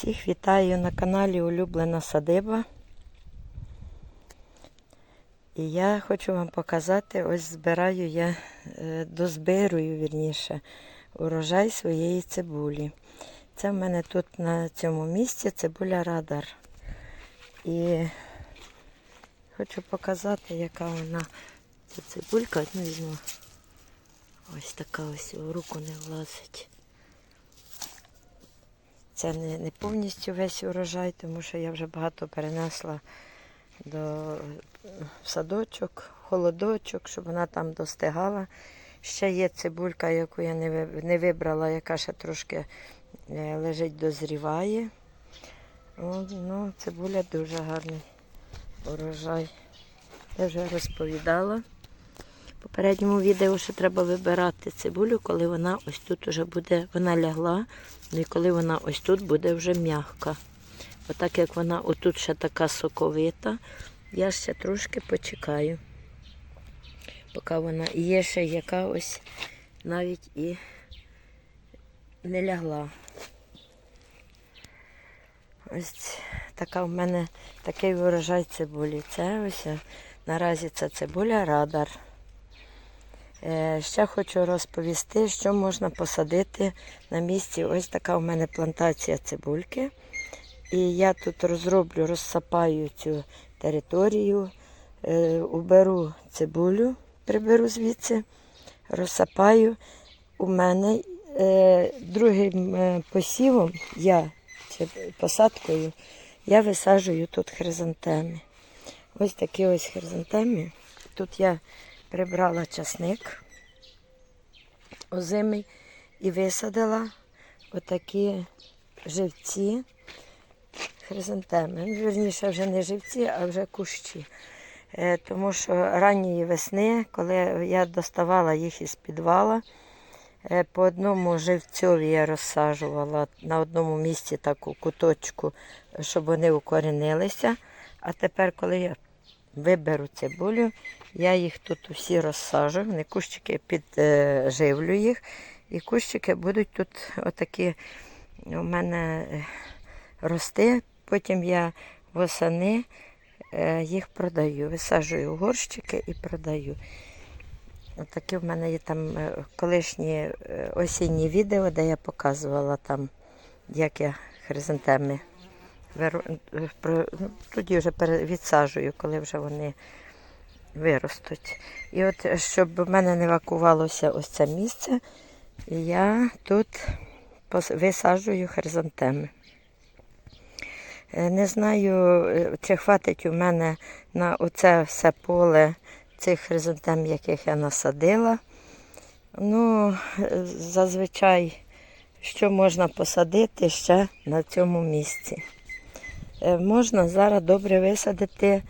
Всіх вітаю на каналі Улюблена Садиба. І я хочу вам показати, ось збираю я, е, дозбирую, вірніше, урожай своєї цибулі. Це в мене тут на цьому місці цибуля радар. І хочу показати, яка вона ця цибулька. Одну візьму. Ось така ось у руку не влазить. Це не, не повністю весь урожай, тому що я вже багато перенесла до садочок, холодочок, щоб вона там достигала. Ще є цибулька, яку я не, не вибрала, яка ще трошки е, лежить, дозріває. О, ну, цибуля дуже гарний урожай. Я вже розповідала попередньому відео, що треба вибирати цибулю, коли вона ось тут вже буде, вона лягла, ну і коли вона ось тут буде вже м'яка. Отак як вона отут ще така соковита, я ще трошки почекаю, поки вона є ще яка ось навіть і не лягла. Ось така в мене такий врожай цибулі. Це ось наразі це цибуля радар. Е, Ще хочу розповісти, що можна посадити на місці. Ось така у мене плантація цибульки. І я тут розроблю, розсапаю цю територію, е, уберу цибулю, приберу звідси, розсапаю. У мене е, другим посівом я посадкою я висаджую тут хризантеми. Ось такі ось хризантеми. Тут я прибрала часник озимий і висадила отакі живці хризантеми. Вірніше, вже не живці, а вже кущі. Е, Тому що ранньої весни, коли я доставала їх із підвала, е, по одному живцьові я розсаджувала на одному місці таку куточку, щоб вони укорінилися. А тепер, коли я виберу цибулю, я їх тут усі розсаджу, вони кущики підживлю їх, і кущики будуть тут отакі у мене е, рости. Потім я восени е, їх продаю. Висаджую горщики і продаю. Отакі в мене є там е, колишні осінні відео, де я показувала там, як я хризантеми ну, тоді вже відсаджую, коли вже вони виростуть. І от, щоб в мене не вакувалося ось це місце, я тут висаджую хризантеми. Е, Не знаю, е, чи хватить у мене на оце все поле цих хризантем, яких я насадила. Ну, зазвичай, що можна посадити ще на цьому місці. Е, Можна зараз добре висадити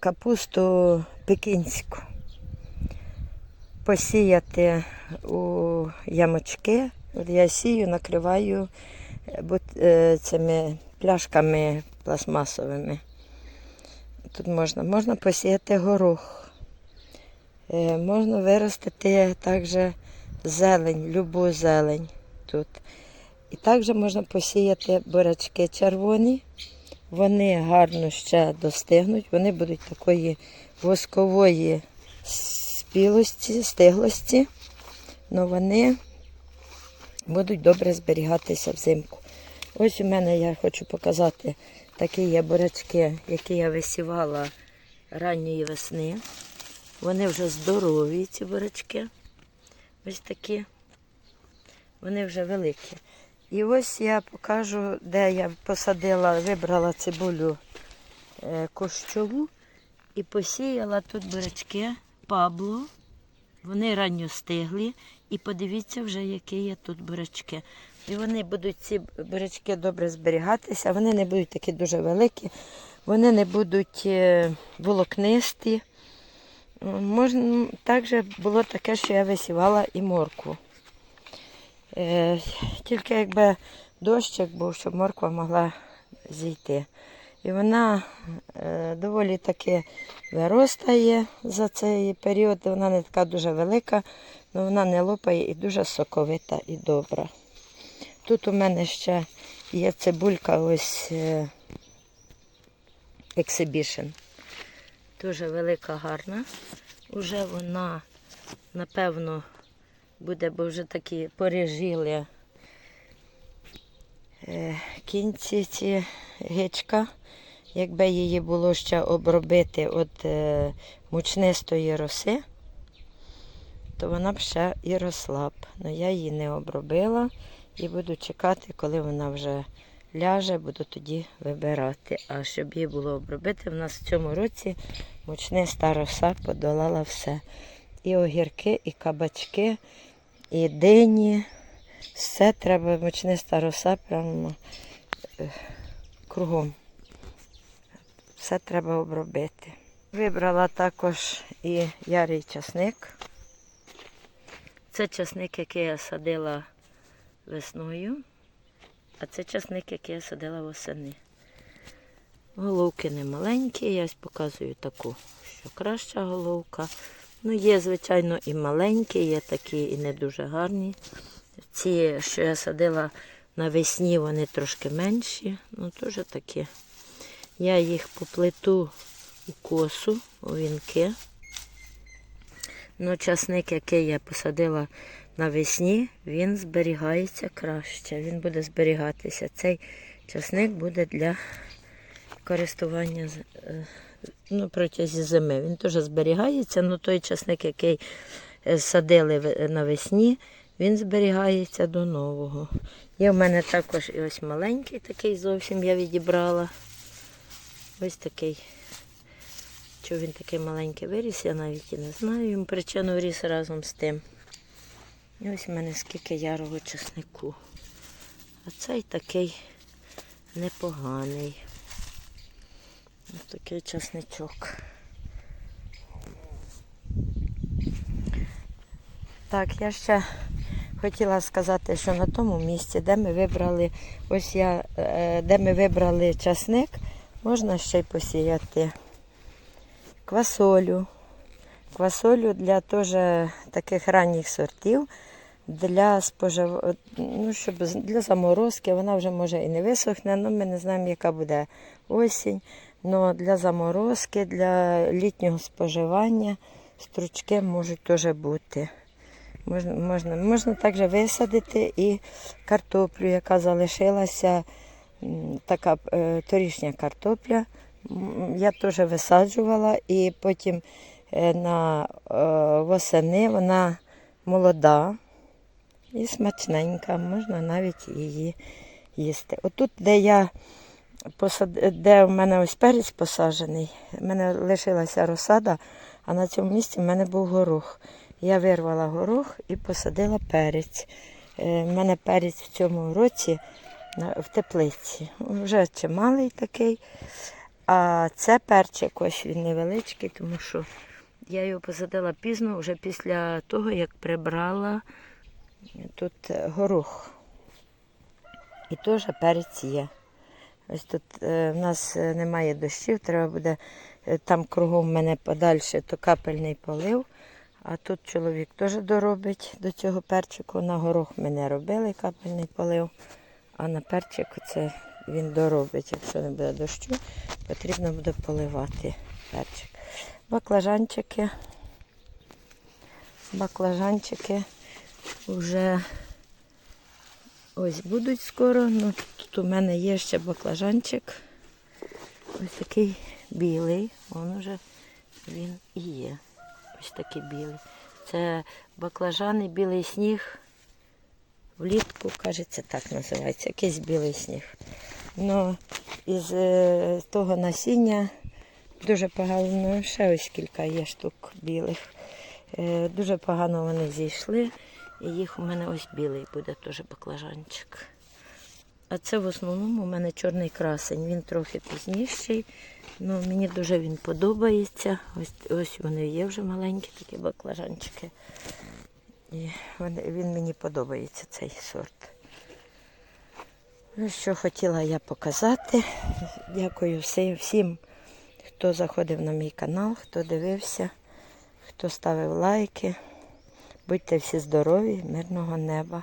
капусту пекінську, посіяти у ямочки. Я сію, накриваю е, е, цими пляшками пластмасовими. Тут можна, можна посіяти горох. Е, Можна виростити також зелень, любу зелень тут. І також можна посіяти бурячки червоні. Вони гарно ще достигнуть, вони будуть такої воскової спілості, стиглості, але вони будуть добре зберігатися взимку. Ось у мене я хочу показати такі є які я висівала ранньої весни. Вони вже здорові, ці бурячки. Ось такі. Вони вже великі. І ось я покажу, де я посадила, вибрала цибулю е, кущову і посіяла тут бурячки Пабло. Вони ранньо стиглі. І подивіться вже, які є тут бурячки. І вони будуть ці бурячки добре зберігатися, вони не будуть такі дуже великі, вони не будуть е, волокнисті. Можна, також було таке, що я висівала і моркву. Е, тільки якби дощик був, щоб морква могла зійти. І вона е, доволі таки виростає за цей період. Вона не така дуже велика, але вона не лопає і дуже соковита і добра. тут у мене ще є цибулька ось е, Exhibition. Дуже велика, гарна. Уже вона, напевно, буде, бо вже такі порежіли е, кінці ці гичка. Якби її було ще обробити від е, мучнистої роси, то вона б ще і росла б. Але я її не обробила і буду чекати, коли вона вже ляже, буду тоді вибирати. А щоб її було обробити, в нас в цьому році мучниста роса подолала все. І огірки, і кабачки, і дині. Все треба, мучниста роса прямо е, кругом. Все треба обробити. Вибрала також і ярий часник. Це часник, який я садила весною, а це часник, який я садила восени. Головки не маленькі, я ось показую таку, що краща головка. Ну, є, звичайно, і маленькі, є такі і не дуже гарні. Ці, що я садила навесні, вони трошки менші, ну теж такі. Я їх поплету у косу, у вінки. Ну, часник, який я посадила навесні, він зберігається краще. Він буде зберігатися. Цей часник буде для користування е, ну, протягом зими. Він теж зберігається, але той часник, який е, садили навесні, він зберігається до нового. Є в мене також і ось маленький такий зовсім я відібрала. Ось такий. Чого він такий маленький виріс, я навіть і не знаю. Йому причину ріс разом з тим. І ось в мене скільки ярого чеснику. А цей такий непоганий. Ось такий чесничок. Так, я ще хотіла сказати, що на тому місці, де ми вибрали, ось я, е, де ми вибрали часник, можна ще й посіяти квасолю. Квасолю для теж таких ранніх сортів, для спожив... ну, щоб для заморозки, вона вже може і не висохне, але ми не знаємо, яка буде осінь. Но для заморозки, для літнього споживання стручки можуть теж бути. Можна, можна, можна також висадити і картоплю, яка залишилася, така е, торішня картопля. Я теж висаджувала і потім е, на е, восени вона молода і смачненька, можна навіть її їсти. Отут, де я. Де в мене ось перець посаджений, в мене лишилася розсада, а на цьому місці в мене був горох. Я вирвала горох і посадила перець. Е, В мене перець в цьому році в теплиці. Вже чималий такий. А це перчик, ось він невеличкий, тому що я його посадила пізно, вже після того, як прибрала тут е, горох. І теж перець є. Ось тут е, в нас е, немає дощів, треба буде е, там кругом в мене подальше, то капельний полив. А тут чоловік теж доробить до цього перчику. На горох ми не робили капельний полив, а на перчик це він доробить. Якщо не буде дощу, потрібно буде поливати перчик. Баклажанчики. Баклажанчики вже ось будуть скоро. Ну, тут у мене є ще баклажанчик. Ось такий білий. Він вже він і є. Ось такий білий. Це баклажани, білий сніг. Влітку, кажеться, так називається. Якийсь білий сніг. Ну, із е, того насіння дуже погано, ну, ще ось кілька є штук білих. Е, дуже погано вони зійшли. І їх у мене ось білий буде теж баклажанчик. А це в основному у мене чорний красень. Він трохи пізніший. Ну, мені дуже він подобається. Ось, ось вони є вже маленькі такі баклажанчики. І вони, він мені подобається цей сорт. Ну, що хотіла я показати. Дякую всім, хто заходив на мій канал, хто дивився, хто ставив лайки. Будьте всі здорові, мирного неба.